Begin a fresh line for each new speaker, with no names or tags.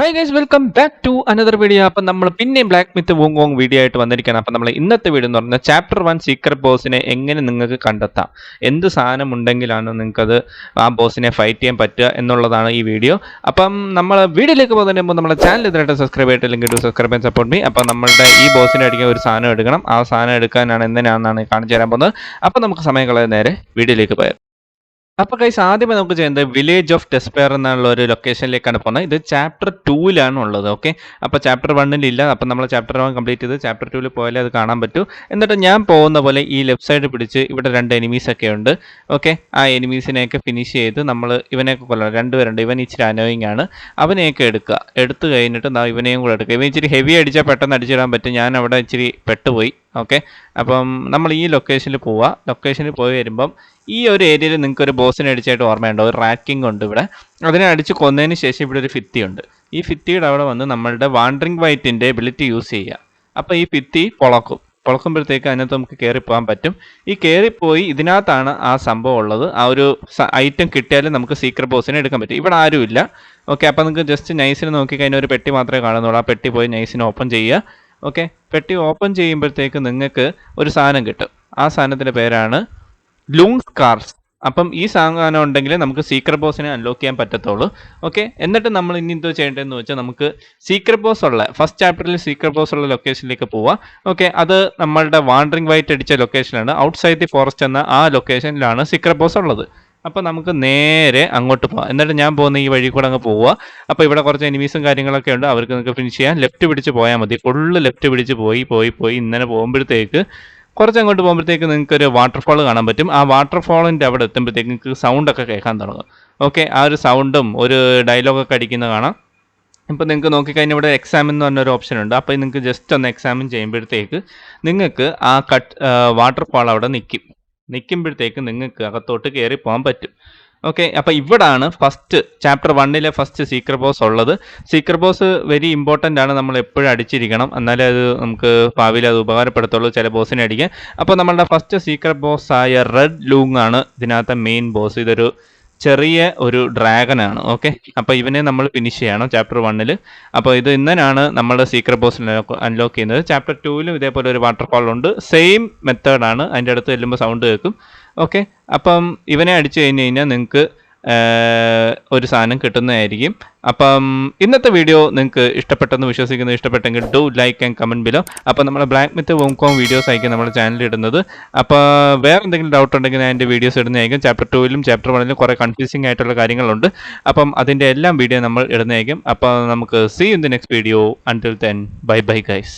Hi guys welcome back to another video അപ്പം നമ്മൾ പിന്നെയും ബ്ലാക്ക് മിത്ത് വോങ് വോങ് വീഡിയോ ആയിട്ട് വന്നിരിക്കുകയാണ്. അപ്പം നമ്മൾ ഇന്നത്തെ വീഡിയോ എന്ന് പറഞ്ഞാൽ ചാപ്റ്റർ വൺ സീക്രട്ട് ബോസിനെ എങ്ങനെ നിങ്ങൾക്ക് കണ്ടെത്താം? എന്ത് സാധനം ഉണ്ടെങ്കിലാണ് നിങ്ങൾക്കത് ആ ബോസിനെ ഫൈറ്റ് ചെയ്യാൻ പറ്റുക എന്നുള്ളതാണ് ഈ വീഡിയോ അപ്പം നമ്മൾ വീഡിയോയിലേക്ക് പോകുന്നതിന് മുമ്പ് നമ്മുടെ ചാനൽ ഇതിനായിട്ട് സബ്സ്ക്രൈബ് ആയിട്ട് ലിങ്ക് ടു സബ്സ്ക്രൈബ് ചെയ്യാൻ സപ്പോർട്ട് മീ അപ്പം നമ്മുടെ ഈ ബോസിനെ അടിക്കാൻ ഒരു സാധനം എടുക്കണം. ആ സാധനം എടുക്കാനാണ് എന്തിനാണെന്നാണ് കാണിച്ചു തരാൻ പോകുന്നത്. അപ്പം നമുക്ക് സമയം കളയാൻ നേരെ വീഡിയോയിലേക്ക് പോയാൽ അപ്പൊ കൈസ് ആദ്യമേ നമുക്ക് ചെയ്യുന്നത് വില്ലേജ് ഓഫ് ഡെസ്പെയർ എന്നുള്ള ഒരു ലൊക്കേഷനിലേക്കാണ് പോകുന്നത്. ഇത് ചാപ്റ്റർ ടൂവിലാണ് ഉള്ളത് ഓക്കെ അപ്പൊ ചാപ്റ്റർ വണ്ണിൽ ഇല്ല. അപ്പൊ നമ്മൾ ചാപ്റ്റർ വൺ കംപ്ലീറ്റ് ചെയ്ത് ചാപ്റ്റർ ടൂവിൽ പോയാലേ അത് കാണാൻ പറ്റൂ. എന്നിട്ട് ഞാൻ പോകുന്ന പോലെ ഈ ലെഫ്റ്റ് സൈഡ് പിടിച്ച് ഇവിടെ രണ്ട് എനിമീസ് ഒക്കെ ഉണ്ട് ഓക്കെ ആ എനിമീസിനെയൊക്കെ ഫിനിഷ് ചെയ്ത് നമ്മൾ ഇവനെയൊക്കെ കൊല്ലണം. രണ്ടുപേരുണ്ട്. ഇവൻ ഇച്ചിരി അനോയിങ് ആണ്. അവനെയൊക്കെ എടുക്കുക. എടുത്തു കഴിഞ്ഞിട്ട് ഇവനെയും കൂടെ എടുക്കുക. ഇവൻ ഇച്ചിരി ഹെവി അടിച്ചാൽ പെട്ടെന്ന് അടിച്ചിടാൻ പറ്റും. ഞാൻ അവിടെ ഇച്ചിരി പെട്ടുപോയി. ഓക്കെ? അപ്പം നമ്മൾ ഈ ലൊക്കേഷനിൽ പോവുക ലൊക്കേഷനിൽ പോയി വരുമ്പം ഈ ഒരു ഏരിയയിൽ നിങ്ങൾക്ക് ഒരു ബോസിനെ അടിച്ചായിട്ട് ഓർമ്മയുണ്ടോ? ഒരു റാക്കിംഗ് ഉണ്ട് ഇവിടെ. അതിനെ അടിച്ച് കൊന്നതിന് ശേഷം ഇവിടെ ഒരു ഫിത്തി ഉണ്ട്. ഈ ഫിത്തിയുടെ അവിടെ വന്ന് നമ്മളുടെ വാണ്ടറിംഗ് വൈറ്റിന്റെ എബിലിറ്റി യൂസ് ചെയ്യുക. അപ്പോൾ ഈ ഫിത്തി പൊളക്കും. പൊളക്കുമ്പോഴത്തേക്ക് അതിനകത്ത് നമുക്ക് കയറിപ്പോകാൻ പോകാൻ പറ്റും. ഈ കയറിപ്പോയി ഇതിനകത്താണ് ആ സംഭവം ഉള്ളത്. ആ ഒരു ഐറ്റം കിട്ടിയാലും നമുക്ക് സീക്രട്ട് ബോസിനെ എടുക്കാൻ പറ്റും. ഇവിടെ ആരുമില്ല. ഓക്കെ അപ്പോൾ നിങ്ങൾക്ക് ജസ്റ്റ് നൈസിന് നോക്കിക്കഴിഞ്ഞാൽ ഒരു പെട്ടി മാത്രമേ കാണുന്നുള്ളൂ. ആ പെട്ടി പോയി നൈസിനെ ഓപ്പൺ ചെയ്യുക. ഓക്കെ പെട്ടി ഓപ്പൺ ചെയ്യുമ്പോഴത്തേക്ക് നിങ്ങൾക്ക് ഒരു സാധനം കിട്ടും. ആ സാധനത്തിന്റെ പേരാണ് ലൂങ് കാർസ് അപ്പം ഈ സാധനം ഉണ്ടെങ്കിൽ നമുക്ക് സീക്രട്ട് ബോസിനെ അൺലോക്ക് ചെയ്യാൻ പറ്റത്തുള്ളൂ. ഓക്കെ എന്നിട്ട് നമ്മൾ ഇനി എന്തോ ചെയ്യേണ്ടതെന്ന് വെച്ചാൽ നമുക്ക് സീക്രട്ട് ബോസ് ഉള്ള ഫസ്റ്റ് ചാപ്റ്ററിൽ സീക്രട്ട് ബോസ് ഉള്ള ലൊക്കേഷനിലേക്ക് പോവാം. ഓക്കെ അത് നമ്മളുടെ വാണ്ടറിംഗ് വൈറ്റ് അടിച്ച ലൊക്കേഷനാണ് ഔട്ട്സൈഡ് ദി ഫോറസ്റ്റ് എന്ന ആ ലൊക്കേഷനിലാണ് സീക്രട്ട് ബോസ് ഉള്ളത്. അപ്പോൾ നമുക്ക് നേരെ അങ്ങോട്ട് പോവാം. എന്നിട്ട് ഞാൻ പോകുന്ന ഈ വഴി കൂടെ അങ്ങ് പോവുക അപ്പോൾ ഇവിടെ കുറച്ച് എനിമീസും കാര്യങ്ങളൊക്കെ ഉണ്ട്. അവർക്ക് നിങ്ങൾക്ക് ഫിനിഷ് ചെയ്യാൻ ലെഫ്റ്റ് പിടിച്ച് പോയാൽ മതി. ഫുള്ള് ലെഫ്റ്റ് പിടിച്ച് പോയി പോയി പോയി. ഇന്നലെ പോകുമ്പോഴത്തേക്ക് കുറച്ച് അങ്ങോട്ട് പോകുമ്പോഴത്തേക്ക് നിങ്ങൾക്ക് ഒരു വാട്ടർഫാൾ കാണാൻ പറ്റും. ആ വാട്ടർഫാളിന്റെ അവിടെ എത്തുമ്പോഴത്തേക്ക് നിങ്ങൾക്ക് സൗണ്ടൊക്കെ കേൾക്കാൻ തുടങ്ങും. ഓക്കെ ആ ഒരു സൗണ്ടും ഒരു ഡയലോഗൊക്കെ അടിക്കുന്ന കാണാം. ഇപ്പോൾ നിങ്ങൾക്ക് നോക്കിക്കഴിഞ്ഞാൽ ഇവിടെ എക്സാം എന്ന് പറഞ്ഞൊരു ഓപ്ഷൻ ഉണ്ട്. അപ്പോൾ നിങ്ങൾക്ക് ജസ്റ്റ് ഒന്ന് എക്സാമിൻ ചെയ്യുമ്പോഴത്തേക്ക് നിങ്ങൾക്ക് ആ കട്ട് വാട്ടർഫാൾ അവിടെ നിൽക്കും നിൽക്കുമ്പോഴത്തേക്ക് നിങ്ങൾക്ക് അകത്തോട്ട് കയറി പോകാൻ പറ്റും. ഓക്കെ അപ്പോൾ ഇവിടാണ് ഫസ്റ്റ് ചാപ്റ്റർ വണ്ണിലെ ഫസ്റ്റ് സീക്രട്ട് ബോസ് ഉള്ളത്. സീക്രട്ട് ബോസ് വെരി ഇമ്പോർട്ടന്റ് ആണ്. നമ്മൾ എപ്പോഴും അടിച്ചിരിക്കണം. എന്നാലേ അത് നമുക്ക് ഭാവിയിൽ അത് ഉപകാരപ്പെടുത്തുള്ളൂ ചില ബോസിനെ അടിക്കാൻ. അപ്പോൾ നമ്മളുടെ ഫസ്റ്റ് സീക്രട്ട് ബോസ് ആയ റെഡ് ലൂങ് ആണ് ഇതിനകത്തെ മെയിൻ ബോസ് ഇതൊരു ചെറിയ ഒരു ഡ്രാഗൺ ആണ് ഓക്കെ അപ്പോൾ ഇവനെ നമ്മൾ ഫിനിഷ് ചെയ്യണം ചാപ്റ്റർ വണ്ണിൽ അപ്പോൾ ഇത് ഇന്നനാണ് നമ്മൾ സീക്രട്ട് ബോസ് അൺലോക്ക് ചെയ്യുന്നത്. ചാപ്റ്റർ ടൂവിലും ഇതേപോലെ ഒരു വാട്ടർഫാൾ ഉണ്ട്. സെയിം മെത്തേഡാണ് അതിന്റെ അടുത്ത് ചെല്ലുമ്പോൾ സൗണ്ട് കേൾക്കും. ഓക്കെ അപ്പം ഇവനെ അടിച്ചു കഴിഞ്ഞ് കഴിഞ്ഞാൽ നിങ്ങൾക്ക് ഒരു സാധനം കിട്ടുന്നതായിരിക്കും. അപ്പം ഇന്നത്തെ വീഡിയോ നിങ്ങൾക്ക് ഇഷ്ടപ്പെട്ടെന്ന് വിശ്വസിക്കുന്നു. ഇഷ്ടപ്പെട്ടെങ്കിൽ do like and comment below അപ്പം നമ്മുടെ ബ്ലാക്ക് മിത്ത് വോംകോം വീഡിയോസ് ആയിരിക്കും നമ്മുടെ ചാനലിൽ ഇടുന്നത്. അപ്പോൾ വേറെ എന്തെങ്കിലും ഡൗട്ട് ഉണ്ടെങ്കിൽ ഞാൻ എന്റെ വീഡിയോസ് ഇടുന്നതായിരിക്കും. ചാപ്റ്റർ ടൂവിലും ചാപ്റ്റർ വണ്ണിലും കുറേ കൺഫ്യൂസിംഗ് ആയിട്ടുള്ള കാര്യങ്ങളുണ്ട്. അപ്പം അതിന്റെ എല്ലാം വീഡിയോ നമ്മൾ ഇടുന്നതായിരിക്കും. അപ്പോൾ നമുക്ക് see in the next video until then bye bye guys